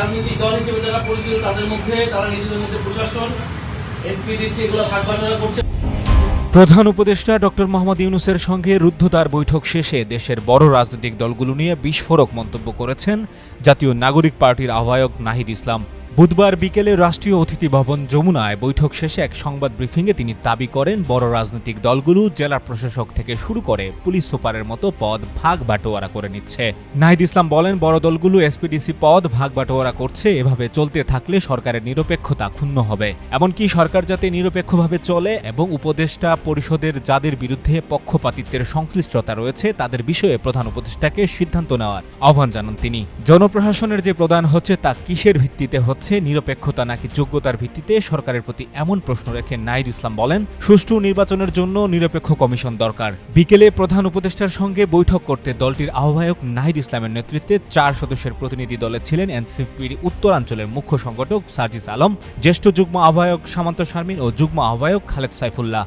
রাজনৈতিক দল হিসেবে যারা পরিচিত, তাদের মধ্যে, তারা নিজেদের মধ্যে প্রশাসন এসপিডিসি এগুলো ভাগ বাটোয়ারা করছে। প্রধান উপদেষ্টা ডক্টর মোহাম্মদ ইউনুসের সঙ্গে রুদ্ধতার বৈঠক শেষে দেশের বড় রাজনৈতিক দলগুলো নিয়ে বিস্ফোরক মন্তব্য করেছেন জাতীয় নাগরিক পার্টির আহ্বায়ক নাহিদ ইসলাম। বুধবার বিকেলে রাষ্ট্রীয় অতিথি ভবন যমুনায় বৈঠক শেষে এক সংবাদ ব্রিফিংয়ে তিনি দাবি করেন, বড় রাজনৈতিক দলগুলো জেলা প্রশাসক থেকে শুরু করে পুলিশ সুপারের মতো পদ ভাগ বাটোয়ারা করে নিচ্ছে। নাহিদ ইসলাম বলেন, বড় দলগুলো এসপিডিসি পদ ভাগ বাটোয়ারা করছে, এভাবে চলতে থাকলে সরকারের নিরপেক্ষতা ক্ষুণ্ণ হবে। এমনকি সরকার যাতে নিরপেক্ষভাবে চলে এবং উপদেষ্টা পরিষদের যাদের বিরুদ্ধে পক্ষপাতিত্বের সংশ্লিষ্টতা রয়েছে, তাদের বিষয়ে প্রধান উপদেষ্টাকে সিদ্ধান্ত নেওয়ার আহ্বান জানান তিনি। জনপ্রশাসনের যে প্রদান হচ্ছে, তা কিসের ভিত্তিতে হচ্ছে? নিরপেক্ষতা নাকি যোগ্যতার ভিত্তিতে সরকারের প্রতি এমন প্রশ্ন রেখে নাহিদ ইসলাম বলেন, সুষ্ঠু নির্বাচনের জন্য নিরপেক্ষ কমিশন দরকার। বিকেলে প্রধান উপদেষ্টার সঙ্গে বৈঠক করতে দলটির আহ্বায়ক নাহিদ ইসলামের নেতৃত্বে চার সদস্যের প্রতিনিধি দলে ছিলেন এনসিপির উত্তরাঞ্চলের মুখ্য সংগঠক সার্জিস আলম, জ্যেষ্ঠ যুগ্ম আহ্বায়ক সামান্ত শারমিন ও যুগ্ম আহ্বায়ক খালেদ সাইফুল্লাহ।